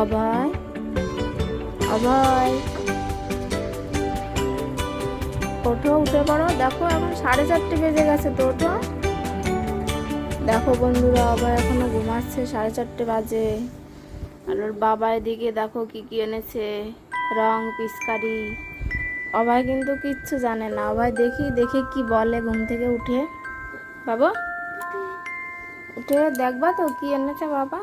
অভয় অভয়। ওঠো উঠে পড়ো। দেখো, এখন সাড়ে চারটে বেজে গেছে ওঠো দেখো বন্ধুরা, অভয় এখনও ঘুমাচ্ছে, সাড়ে চারটে বাজে। আর ওর বাবা এদিকে দেখো কি কি এনেছে, রং, পিচকারি। অভয় কিন্তু কিচ্ছু জানে না। অভয় দেখি, দেখে কি বলে ঘুম থেকে উঠে। বাবা, উঠে দেখবা তো কি এনেছে বাবা?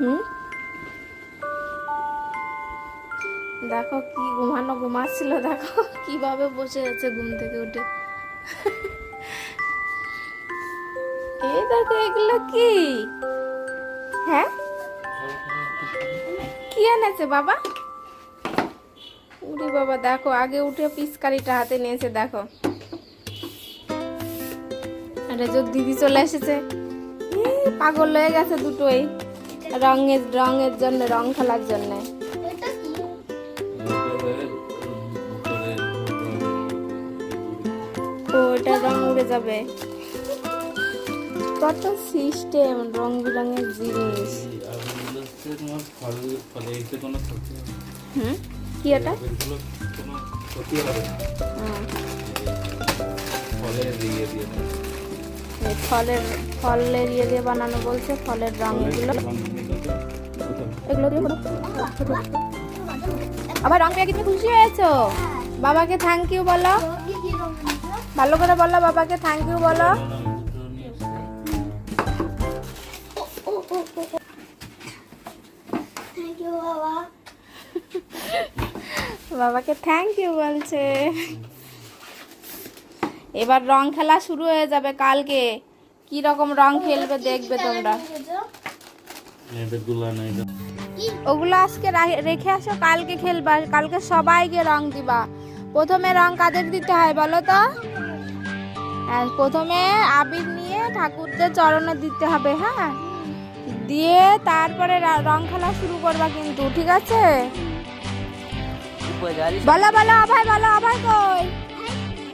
হুম? দেখো কি ঘুমানো, ঘুমাচ্ছিল, দেখো কীভাবে বসে আছে ঘুম থেকে উঠে। এই দেখো, এগুলো কি? হ্যাঁ? কি এনেছে বাবা? উরি বাবা, দেখো, আগে উঠে পিচকারিটা হাতে নিয়েছে, দেখো। আরে যে দিদি চলে এসেছে। পাগল হয়ে গেছে দুটোই। রঙের রঙের জন্য রং খেলার জন্য। ও এটা রং উড়ে যাবে। কত সিস্টেম রং বেরঙের জিনিস। হুম? কি এটা হুম, এই ফলের ফলের ইয়ে দিয়ে বানানো বলছে ফলের রং এগুলো এগুলো দিয়ে আবার রং পেয়ে তুমি খুশি হয়েছো? বাবাকে থ্যাংক ইউ বলো। ভালো করে বলো বাবাকে থ্যাংক ইউ বলো। বাবাকে থ্যাংক ইউ বলছে। এবার রং খেলা শুরু হয়ে যাবে কালকে। কি রকম রং খেলবে দেখবে তোমরা। ওগুলো আজকে রেখে আসো কালকে খেলবা। কালকে সবাইকে রং দিবা। প্রথমে রং কাদের দিতে হয় বলো তো? হ্যাঁ, প্রথমে আবির নিয়ে ঠাকুরদের চরণে দিতে হবে হ্যাঁ? দিয়ে তারপরে রা- রং খেলা শুরু করবা কিন্তু ঠিক আছে? বলো বলো অভয় বলো অভয় কই?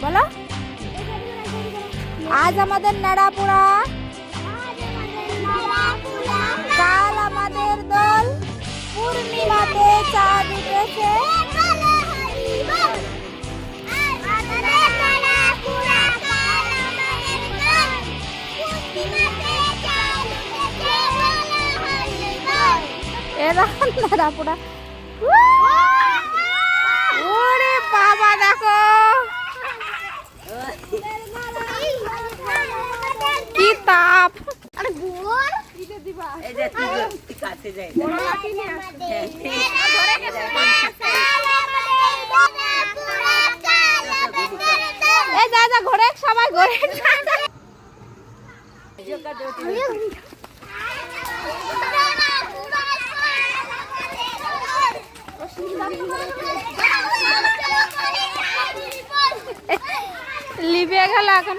বলো। আজ আমাদের নাড়াপুরা কাল আমাদের দল। পূর্ণিমাতে চাঁদ উঠেছে এরকম নাড়াপুরা ওরে বাবা দেখো কি তাপ আরে গোর এই যা যা ঘরে লিবিয়া গেল এখন।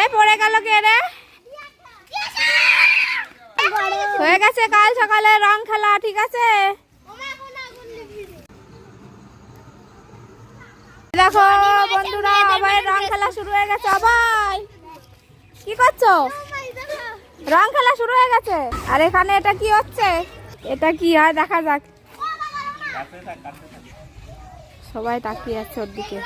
এই পড়ে গেল কে রে? হয়ে গেছে, কাল সকালে রং খেলা, ঠিক আছে? দেখো, বন্ধুরা, আবার রং খেলা শুরু হয়ে গেছে আবার কি করছ? রং খেলা শুরু হয়ে গেছে? আর এখানে এটা কি হচ্ছে? এটা কি? হয় দেখা যাক। সবাই তাকিয়ে আছে ওর দিকে।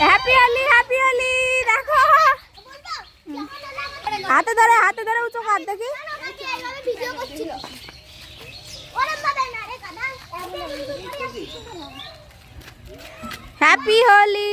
দেখো হ্যাপি হ্যাপি দেখো। হাতে ধরে হাতে ধরে উঁচু কর দেখি। হ্যাপি হোলি